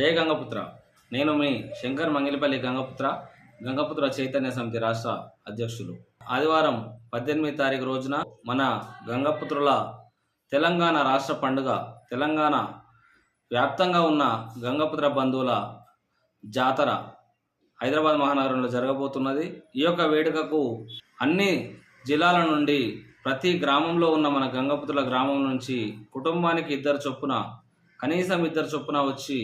జయ గంగపుత్ర. నేను మీ శంకర్ మంగిలిపల్లి గంగపుత్ర గంగపుత్ర చైతన్య సమితి రాష్ట్ర అధ్యక్షులు. ఆదివారం పద్దెనిమిది తారీఖు రోజున మన గంగపుత్రుల తెలంగాణ రాష్ట్ర పండుగ తెలంగాణ వ్యాప్తంగా ఉన్న గంగపుత్ర బంధువుల జాతర హైదరాబాద్ మహానగరంలో జరగబోతున్నది. ఈ యొక్క వేడుకకు అన్ని జిల్లాల నుండి ప్రతి గ్రామంలో ఉన్న మన గంగపుత్రుల గ్రామం నుంచి కుటుంబానికి ఇద్దరు చొప్పున కనీసం ఇద్దరు చొప్పున వచ్చి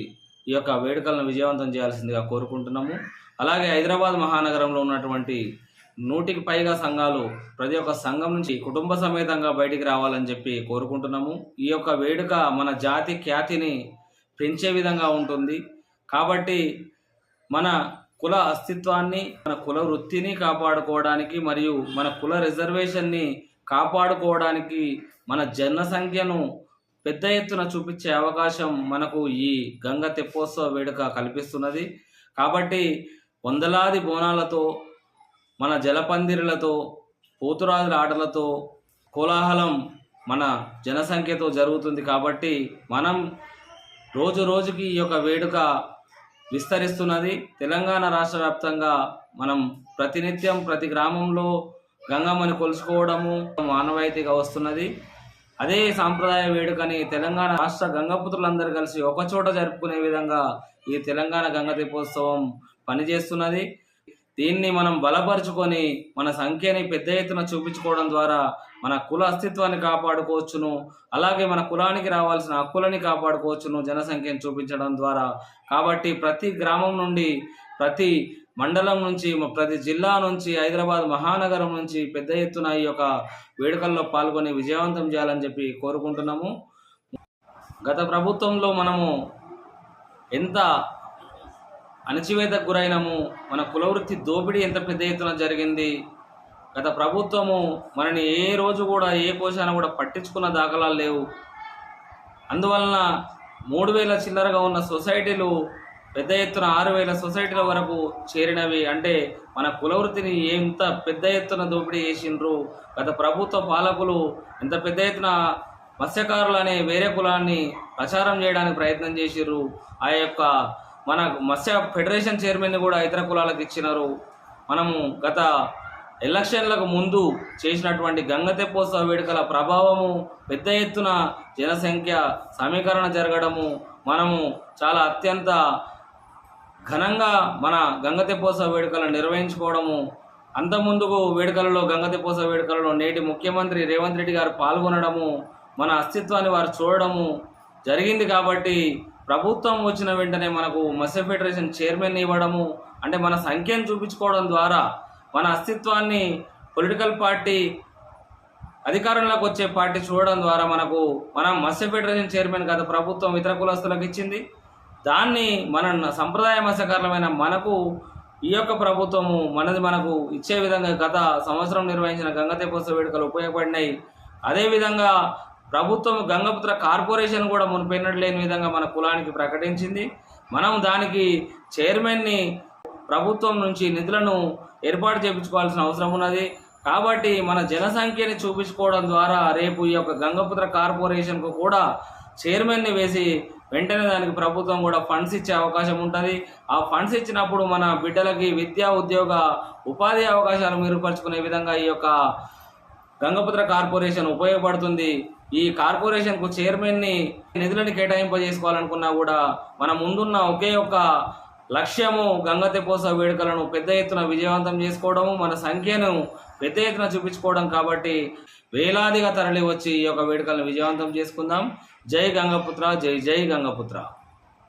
ఈ యొక్క వేడుకలను విజయవంతం చేయాల్సిందిగా కోరుకుంటున్నాము. అలాగే హైదరాబాద్ మహానగరంలో ఉన్నటువంటి నూటికి పైగా సంఘాలు ప్రతి ఒక్క సంఘం నుంచి కుటుంబ సమేతంగా బయటికి రావాలని చెప్పి కోరుకుంటున్నాము. ఈ యొక్క వేడుక మన జాతి ఖ్యాతిని పెంచే విధంగా ఉంటుంది. కాబట్టి మన కుల అస్తిత్వాన్ని మన కుల వృత్తిని కాపాడుకోవడానికి మరియు మన కుల రిజర్వేషన్ని కాపాడుకోవడానికి మన జన సంఖ్యను పెద్ద ఎత్తున చూపించే అవకాశం మనకు ఈ గంగ తెప్పోత్సవ వేడుక కల్పిస్తున్నది. కాబట్టి వందలాది బోనాలతో మన జలపందిరులతో పోతురాజుల ఆటలతో కోలాహలం మన జనసంఖ్యతో జరుగుతుంది. కాబట్టి మనం రోజు రోజుకి ఈ యొక్క వేడుక విస్తరిస్తున్నది. తెలంగాణ రాష్ట్ర వ్యాప్తంగా మనం ప్రతినిత్యం ప్రతి గ్రామంలో గంగమ్మని కొలుసుకోవడము మానవాయితీగా వస్తున్నది. అదే సాంప్రదాయ వేడుకని తెలంగాణ రాష్ట్ర గంగపుత్రులందరూ కలిసి ఒకచోట జరుపుకునే విధంగా ఈ తెలంగాణ గంగ దీపోత్సవం పనిచేస్తున్నది. దీన్ని మనం బలపరుచుకొని మన సంఖ్యని పెద్ద ఎత్తున చూపించుకోవడం ద్వారా మన కుల అస్తిత్వాన్ని కాపాడుకోవచ్చును అలాగే మన కులానికి రావాల్సిన హక్కులని కాపాడుకోవచ్చును జనసంఖ్యను చూపించడం ద్వారా. కాబట్టి ప్రతి గ్రామం నుండి ప్రతి మండలం నుంచి ప్రతి జిల్లా నుంచి హైదరాబాద్ మహానగరం నుంచి పెద్ద ఎత్తున ఈ యొక్క వేడుకల్లో పాల్గొని విజయవంతం చేయాలని చెప్పి కోరుకుంటున్నాము. గత ప్రభుత్వంలో మనము ఎంత అణచివేతకు గురైనము మన కులవృత్తి దోపిడీ ఎంత పెద్ద ఎత్తున జరిగింది గత ప్రభుత్వము మనని ఏ రోజు కూడా ఏ కోశాన కూడా పట్టించుకున్న దాఖలాలు లేవు. అందువలన మూడు వేల చిల్లరగా ఉన్న సొసైటీలు పెద్ద ఎత్తున ఆరు వేల సొసైటీల వరకు చేరినవి అంటే మన కులవృత్తిని ఎంత పెద్ద ఎత్తున దోపిడీ చేసిండ్రు? గత ప్రభుత్వ పాలకులు ఎంత పెద్ద ఎత్తున మత్స్యకారులు అనే వేరే కులాన్ని ప్రచారం చేయడానికి ప్రయత్నం చేసిర్రు? ఆ యొక్క మన మత్స్య ఫెడరేషన్ చైర్మన్ని కూడా ఇతర కులాలకు ఇచ్చినారు. మనము గత ఎలక్షన్లకు ముందు చేసినటువంటి గంగ తెప్పోత్సవ వేడుకల ప్రభావము పెద్ద ఎత్తున జనసంఖ్య సమీకరణ జరగడము మనము చాలా అత్యంత ఘనంగా మన గంగ వేడుకలను నిర్వహించుకోవడము అంత ముందుకు వేడుకలలో గంగ వేడుకలలో నేటి ముఖ్యమంత్రి రేవంత్ రెడ్డి గారు పాల్గొనడము మన అస్తిత్వాన్ని వారు చూడడము జరిగింది కాబట్టి ప్రభుత్వం వచ్చిన వెంటనే మనకు మత్స్య ఫెడరేషన్ చైర్మన్ ఇవ్వడము అంటే మన సంఖ్యను చూపించుకోవడం ద్వారా మన అస్తిత్వాన్ని పొలిటికల్ పార్టీ అధికారంలోకి వచ్చే పార్టీ చూడడం ద్వారా మనకు మన మత్స్య ఫెడరేషన్ చైర్మన్ గత ప్రభుత్వం ఇతర కులస్తులకు ఇచ్చింది. దాన్ని మన సంప్రదాయ మత్స్యకారులమైన మనకు ఈ యొక్క ప్రభుత్వము మనది మనకు ఇచ్చే విధంగా గత సంవత్సరం నిర్వహించిన గంగ వేడుకలు ఉపయోగపడినాయి. అదేవిధంగా ప్రభుత్వం గంగపుత్ర కార్పొరేషన్ కూడా మునిపోయినట్టు లేని విధంగా మన కులానికి ప్రకటించింది. మనం దానికి చైర్మన్ని ప్రభుత్వం నుంచి నిధులను ఏర్పాటు చేయించుకోవాల్సిన అవసరం ఉన్నది. కాబట్టి మన జనసంఖ్యని చూపించుకోవడం ద్వారా రేపు ఈ యొక్క గంగపుత్ర కార్పొరేషన్కు కూడా చైర్మన్ని వేసి వెంటనే దానికి ప్రభుత్వం కూడా ఫండ్స్ ఇచ్చే అవకాశం ఉంటుంది. ఆ ఫండ్స్ ఇచ్చినప్పుడు మన బిడ్డలకి విద్యా ఉద్యోగ ఉపాధి అవకాశాలు మెరుగుపరుచుకునే విధంగా ఈ యొక్క గంగపుత్ర కార్పొరేషన్ ఉపయోగపడుతుంది. ఈ కార్పొరేషన్కు చైర్మన్ని నిధులను కేటాయింపజేసుకోవాలనుకున్నా కూడా మన ముందున్న ఒకే ఒక్క లక్ష్యము గంగ తెప్పోత్సవ వేడుకలను పెద్ద ఎత్తున విజయవంతం చేసుకోవడము మన సంఖ్యను పెద్ద ఎత్తున చూపించుకోవడం కాబట్టి వేలాదిగా తరలి వచ్చి ఈ యొక్క వేడుకలను విజయవంతం చేసుకుందాం. జై గంగపుత్ర జై జై గంగపుత్ర